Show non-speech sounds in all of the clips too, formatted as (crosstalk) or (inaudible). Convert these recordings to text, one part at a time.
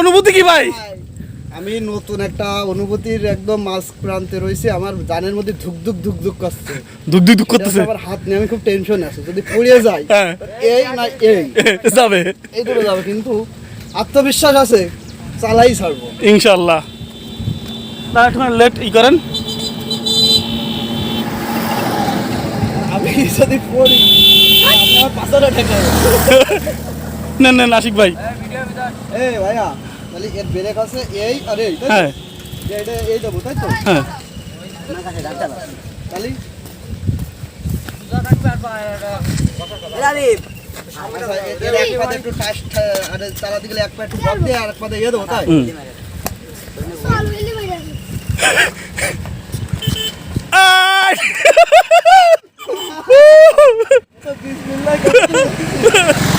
অনুভূতি কি ভাই? আমি নতুন একটা অনুভূতির একদম মাঝ প্রান্তে রয়েছে আমার জানের মধ্যে ধুক ধুক ধুক ধুক করছে। দুঃখ ধুক দুঃখ করতেছে? আমার হাত নিয়ে আমি খুব টেনশন আছে। যদি পড়িয়ে যায় হ্যাঁ। এই না এই। যাবে। এই দূরে যাবে কিন্তু আত্মবিশ্বাস আছে চালাই ছাড়বো। ইনশাআল্লাহ। না একটু লেট ই করেন। আমি যদি পড়ি আমার ঠেকাবে। না নেন আশিক ভাই। এই ভাইয়া তাহলে এর ব্রেক আছে এই আর এই তাই হ্যাঁ। এটা এই দেবো তাই তো? হ্যাঁ। তাহলে? এর একটু টাচ আর চালাতে গেলে এক পা একটু আর এক পা দিয়ে দেবো তাই হুম। আয়! তো বিসমিল্লাহ করতে-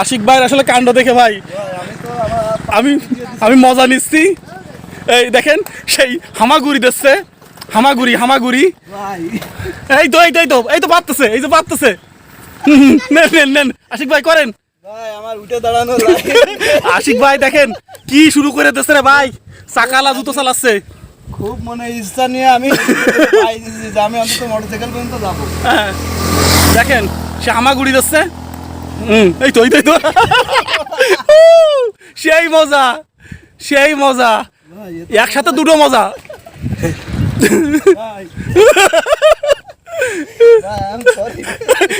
আশিক ভাইয়ের আসলে কাণ্ড দেখে ভাই। ভাই, আমি আমি মজা নিচ্ছি। এই দেখেন সেই হামাগুড়ি দিচ্ছে। হামাগুড়ি হামাগুড়ি। এই তো এই তো এই তো এই তো পারতেছে এই তো পারতেছে। নেন নেন নেন। আশিক ভাই করেন। ভাই আমার উঠে দাঁড়ানো আশিক ভাই দেখেন কি শুরু করে দিচ্ছে রে ভাই। চাকালা জুতো চালাচ্ছে। খুব মনে ইচ্ছা নিয়ে আমি আমি অন্তত মোটরসাইকেল পর্যন্ত যাব। হ্যাঁ, দেখেন সে হামাগুড়ি দিচ্ছে। হুম এই তো এই তো (laughs) সেই মজা সেই মজা। একসাথে দুটো মজা।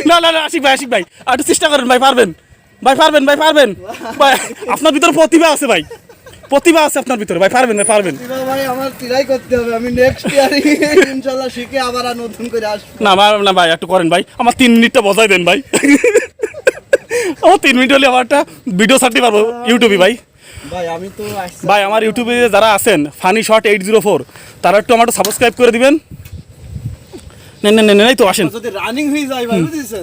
না না না আশিক ভাই আশিক ভাই আর একটু চেষ্টা করেন ভাই পারবেন। ভাই পারবেন ভাই পারবেন। ভাই আপনার ভিতরে প্রতিভা আছে ভাই। প্রতিভা আছে আপনার ভিতরে ভাই পারবেন ভাই পারবেন। ভাই আমার ট্রাই করতে হবে আমি নেক্সট ইয়ারে ইনশাল্লাহ শিখে আবার নতুন করে আসব। না না ভাই একটু করেন ভাই। আমার তিন মিনিটটা বজায় দেন ভাই। আমার তিন মিনিট হলে আমার একটা ভিডিও ছাড়তে পারব ইউটিউবে ভাই। ভাই আমি তো ভাই আমার ইউটিউবে যারা আছেন funny short eight zero four তারা একটু আমার সাবস্ক্রাইব করে দিবেন। এই তো আসেন। যদি রানিং হয়ে যায় ভাই বুঝেছেন?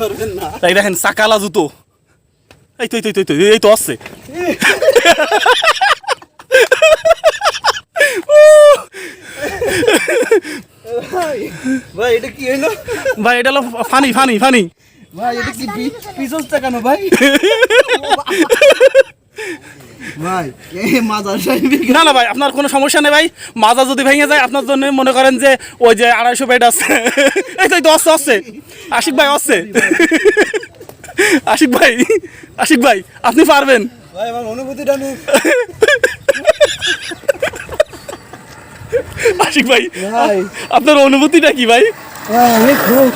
পারবেন না। দেখেন সাকালা জুতো। এই তো এই তো এই তো, এই তো এই আসছে। ভাই এটা কি হইল ভাই এটা হলো ফানি ফানি ফানি ভাই এটা কি কেন ভাই? (laughs) ভাই না না ভাই আপনার কোনো সমস্যা নেই ভাই। মাজা যদি ভেঙে যায় আপনার জন্য মনে করেন যে ওই যে আড়াইশো বেড আছে। (laughs) এই তো এই তো আসছে আসছে আশিক ভাই আসছে (laughs) আশিক ভাই আশিক ভাই আপনি পারবেন। ভাই আমার অনুভূতিটা নিয়ে আশিক ভাই ভাই। আপনার অনুভূতিটা কি ভাই আমি খুব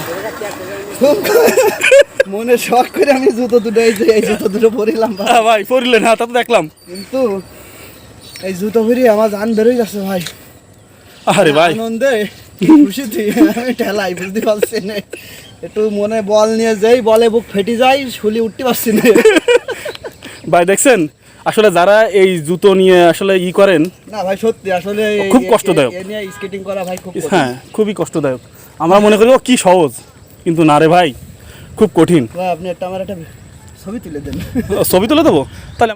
(laughs) মনে শখ করে আমি জুতো দুটো এই যে এই জুতো দুটো পরিলাম ভাই। হ্যাঁ ভাই পড়লেন হ্যাঁ তা তো দেখলাম। কিন্তু এই জুতো পরি আমার জান বেরোয় যাচ্ছে ভাই। আরে ভাই। আনন্দে খুশিতে আমি ঠেলাই বুঝতে পারছি না। একটু মনে বল নিয়ে যাই বলে বুক ফেটে যাই শুলি উঠতে পারছি না। ভাই দেখছেন? আসলে যারা এই জুতো নিয়ে আসলে ই করেন না ভাই সত্যি আসলে খুব কষ্টদায়ক। এ- এ নিয়ে স্কেটিং করা ভাই খুব। হ্যাঁ খুবই কষ্টদায়ক। আমরা মনে করি ও কি সহজ। কিন্তু না রে ভাই খুব কঠিন। আপনি একটা আমার একটা ছবি তুলে দেন। ছবি তুলে দেবো? তাহলে